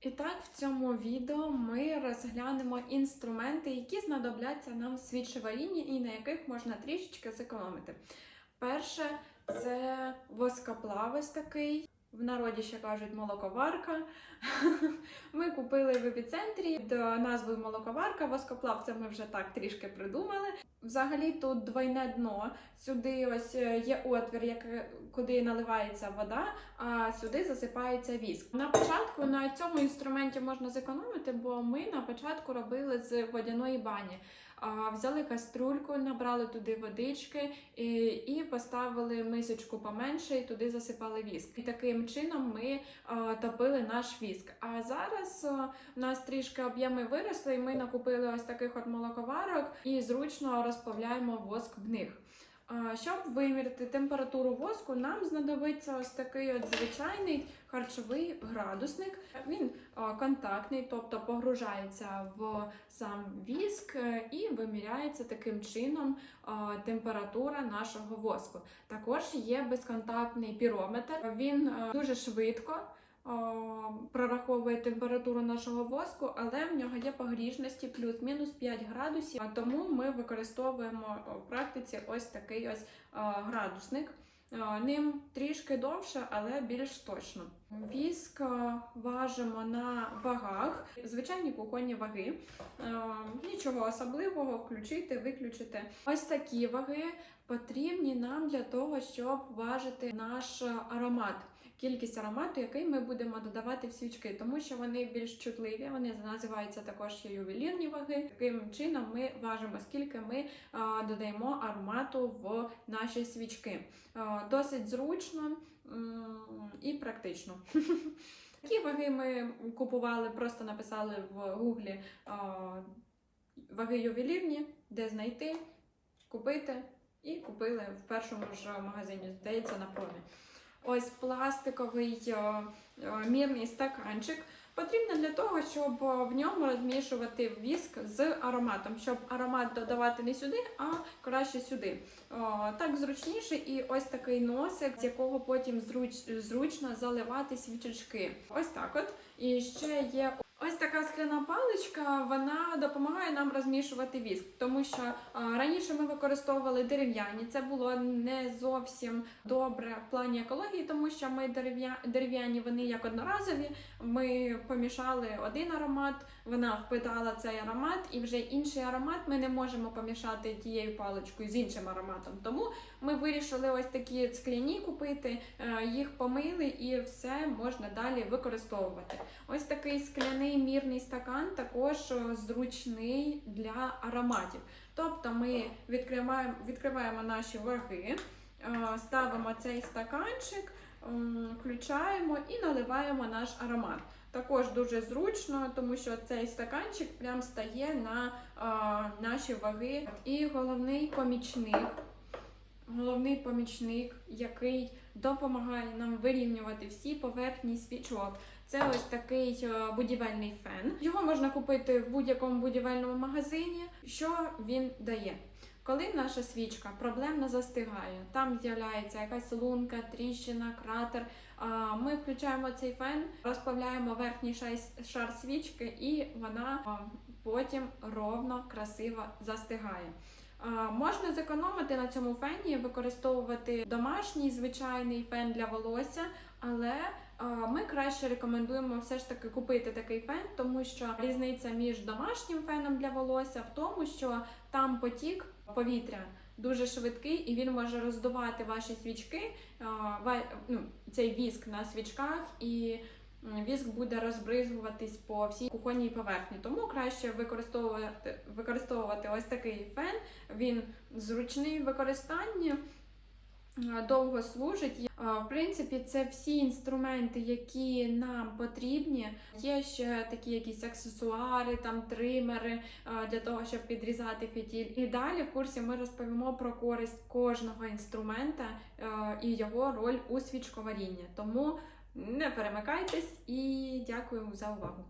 І так, в цьому відео ми розглянемо інструменти, які знадобляться нам в свічеварінні і на яких можна трішечки зекономити. Перше це воскоплавець такий. В народі ще кажуть молоковарка. Ми купили в епіцентрі під назвою молоковарка. Воскоплав це ми вже так трішки придумали. Взагалі тут двойне дно. Сюди ось е, є отвір, як, куди наливається вода, а сюди засипається віск. На початку на цьому інструменті можна зекономити, бо ми на початку робили з водяної бані. Взяли каструльку, набрали туди водички і поставили мисочку поменше, і туди засипали віск. І таким чином ми топили наш віск. А зараз у нас трішки об'єми виросли, і ми накупили ось таких от молоковарок і зручно розплавляємо воск в них. Щоб виміряти температуру воску, нам знадобиться ось такий от звичайний харчовий градусник. Він контактний, тобто погружається в сам віск е, і виміряється таким чином температура нашого воску. Також є безконтактний пірометр. Він е, дуже швидко. Прораховує температуру нашого воску, але в нього є погріжності плюс-мінус 5 градусів. Тому ми використовуємо в практиці ось такий ось градусник. Ним трішки довше, але більш точно. Віск важимо на вагах, звичайні кухонні ваги. Нічого особливого, включити, виключити. Ось такі ваги потрібні нам для того, щоб важити наш аромат. Кількість аромату, який ми будемо додавати в свічки, тому що вони більш чутливі, вони називаються також ювелірні ваги. Таким чином ми важимо, скільки ми додаємо аромату в наші свічки. Досить зручно і практично. Такі ваги ми купували, просто написали в гуглі ваги ювелірні, де знайти, купити, і купили в першому ж магазині, здається, на промі. Ось пластиковий е, е, мірний стаканчик. Потрібно для того, щоб е, в ньому розмішувати віск з ароматом, щоб аромат додавати не сюди, а краще сюди. О, так зручніше, і ось такий носик, з якого потім зруч, зручно заливати свічечки. Ось так от. І ще є Ось така скляна паличка, вона допомагає нам розмішувати віск, тому що раніше ми використовували дерев'яні. Це було не зовсім добре в плані екології, тому що ми дерев'я... дерев'яні вони як одноразові. Ми помішали один аромат, вона впитала цей аромат, і вже інший аромат ми не можемо помішати тією паличкою з іншим ароматом. Тому ми вирішили ось такі скляні купити, е, їх помили і все можна далі використовувати. Ось такий скляний мірний стакан також е, зручний для ароматів. Тобто ми відкриваємо, відкриваємо наші ваги, е, ставимо цей стаканчик, включаємо і наливаємо наш аромат. Також дуже зручно, тому що цей стаканчик прям стає на е, наші ваги. І головний помічник головний помічник, який допомагає нам вирівнювати всі поверхні свічок. Це ось такий е, будівельний фен. Його можна купити в будь-якому будівельному магазині. Що він дає? Коли наша свічка проблемно застигає, там з'являється якась лунка, тріщина, кратер. Ми включаємо цей фен, розплавляємо верхній шар свічки, і вона потім ровно, красиво застигає. Можна зекономити на цьому фені, використовувати домашній звичайний фен для волосся, але ми краще рекомендуємо все ж таки купити такий фен, тому що різниця між домашнім феном для волосся в тому, що там потік повітря дуже швидкий і він може роздувати ваші свічки, ну, цей віск на свічках і. Віск буде розбризгуватись по всій кухонній поверхні, тому краще використовувати, використовувати ось такий фен. Він зручний в використанні, е, довго служить. Е, В принципі, це всі інструменти, які нам потрібні. Є ще такі якісь аксесуари, там тримери е, для того, щоб підрізати фітіль. І далі в курсі ми розповімо про користь кожного інструмента і його роль у свічковарінні. Тому не перемикайтесь і дякую за увагу.